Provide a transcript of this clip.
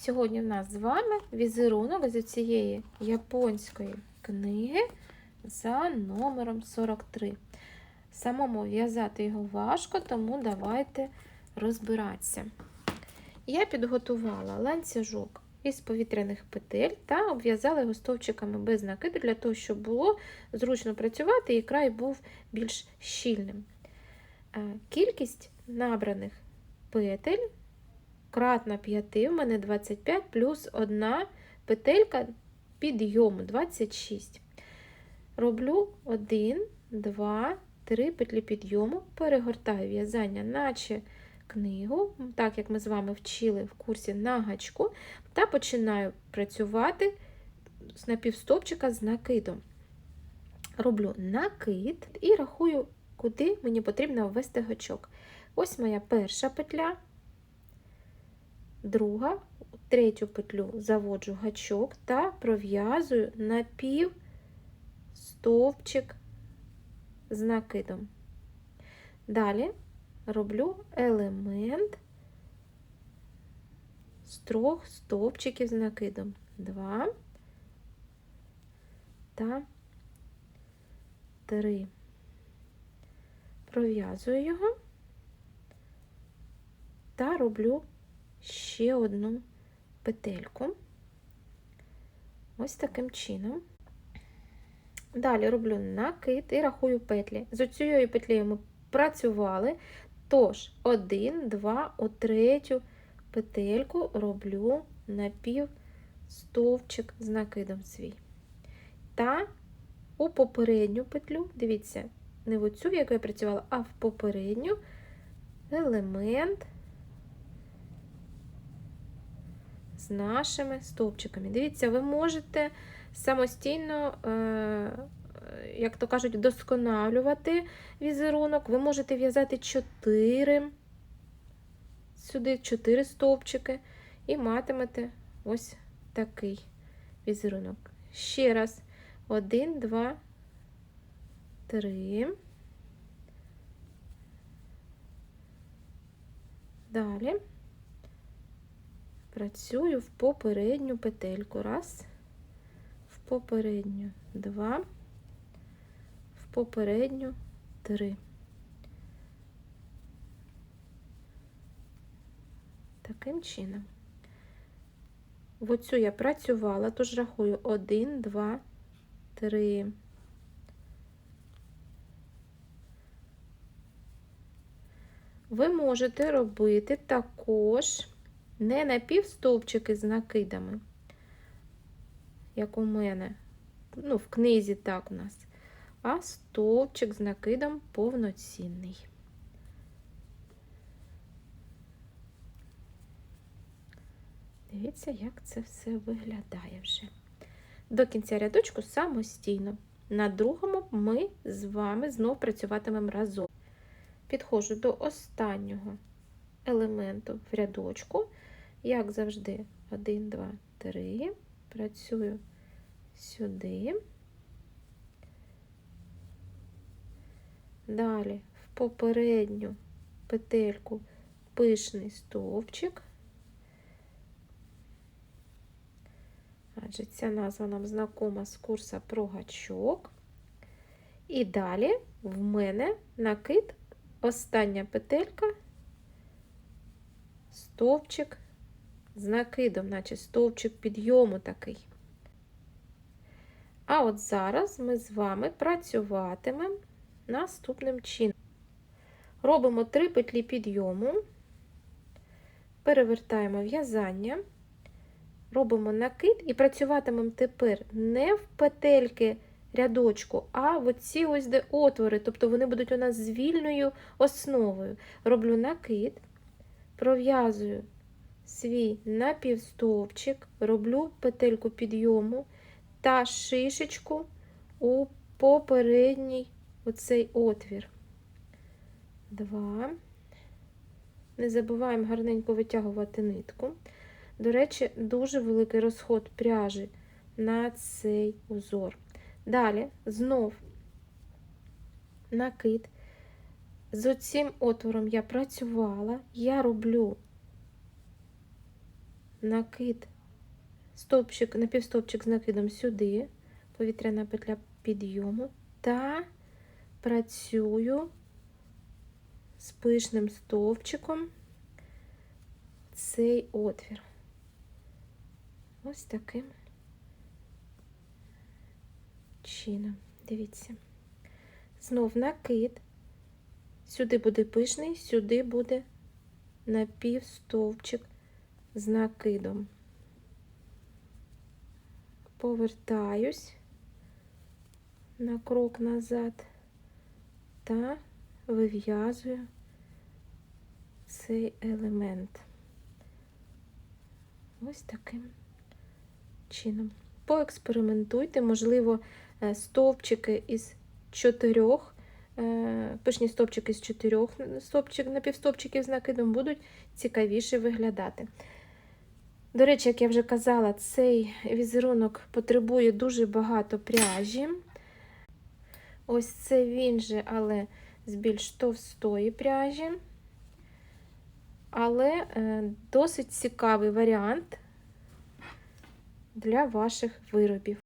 Сьогодні в нас з вами візерунок з цієї японської книги за номером 43. Самому в'язати його важко, тому давайте розбиратися. Я підготувала ланцюжок із повітряних петель та обв'язала його стовпчиками без накиду, для того, щоб було зручно працювати і край був більш щільним. Е, Кількість набраних петель кратна 5, у мене 25, плюс одна петелька підйому 26. Роблю 1, 2, 3 петлі підйому, перегортаю в'язання, наче книгу, так як ми з вами вчили в курсі на гачку, та починаю працювати з напівстопчика з накидом. Роблю накид і рахую, куди мені потрібно ввести гачок. Ось моя перша петля, друга, третю петлю заводжу гачок та пров'язую напів стовпчик з накидом. Далі роблю елемент з трьох стовпчиків з накидом. Два та три. Пров'язую його та роблю ще одну петельку. Ось таким чином. Далі роблю накид і рахую петлі. З цією петлею ми працювали. Тож, один, два, у третю петельку роблю напів стовпчик з накидом свій. Та у попередню петлю, дивіться, не в оцю, в яку я працювала, а в попередню елемент з нашими стовпчиками. Дивіться, ви можете самостійно, як то кажуть, вдосконалювати візерунок. Ви можете в'язати 4, сюди 4 стовпчики, і матимете ось такий візерунок. Ще раз, 1, 2, 3. Далі працюю в попередню петельку. Раз, в попередню два, в попередню три. Таким чином. В оцю я працювала, тож рахую один, два, три. Ви можете робити також не напівстовпчики з накидами, як у мене, ну, в книзі так у нас, а стовпчик з накидом повноцінний. Дивіться, як це все виглядає вже. До кінця рядочку самостійно. На другому ми з вами знов працюватимемо разом. Підходжу до останнього елементу в рядочку, як завжди, 1, 2, 3, працюю сюди. Далі в попередню петельку пишний стовпчик. Адже ця назва нам знакома з курсу про гачок. І далі в мене накид, остання петелька, стовпчик з накидом, наче стовпчик підйому такий. А от зараз ми з вами працюватимемо наступним чином. Робимо три петлі підйому, перевертаємо в'язання, робимо накид і працюватимемо тепер не в петельки рядочку, а в оці ось де отвори, тобто вони будуть у нас з вільною основою. Роблю накид, пров'язую свій напівстовпчик, роблю петельку підйому та шишечку у попередній оцей отвір. Два. Не забуваємо гарненько витягувати нитку. До речі, дуже великий розход пряжі на цей узор. Далі знов накид. З оцим отвором я працювала, я роблю накид, стовпчик, напівстовпчик з накидом сюди, повітряна петля підйому та працюю з пишним стовпчиком цей отвір. Ось таким чином. Дивіться. Знов накид. Сюди буде пишний, сюди буде напівстовпчик з накидом. Повертаюсь на крок назад та вив'язую цей елемент. Ось таким чином. Поекспериментуйте, можливо, е, стовпчики із чотирьох, е, пишні стовпчики з чотирьох стовпчик, напівстовпчиків з накидом будуть цікавіше виглядати. До речі, як я вже казала, цей візерунок потребує дуже багато пряжі. Ось це він же, але з більш товстої пряжі. Але е, досить цікавий варіант для ваших виробів.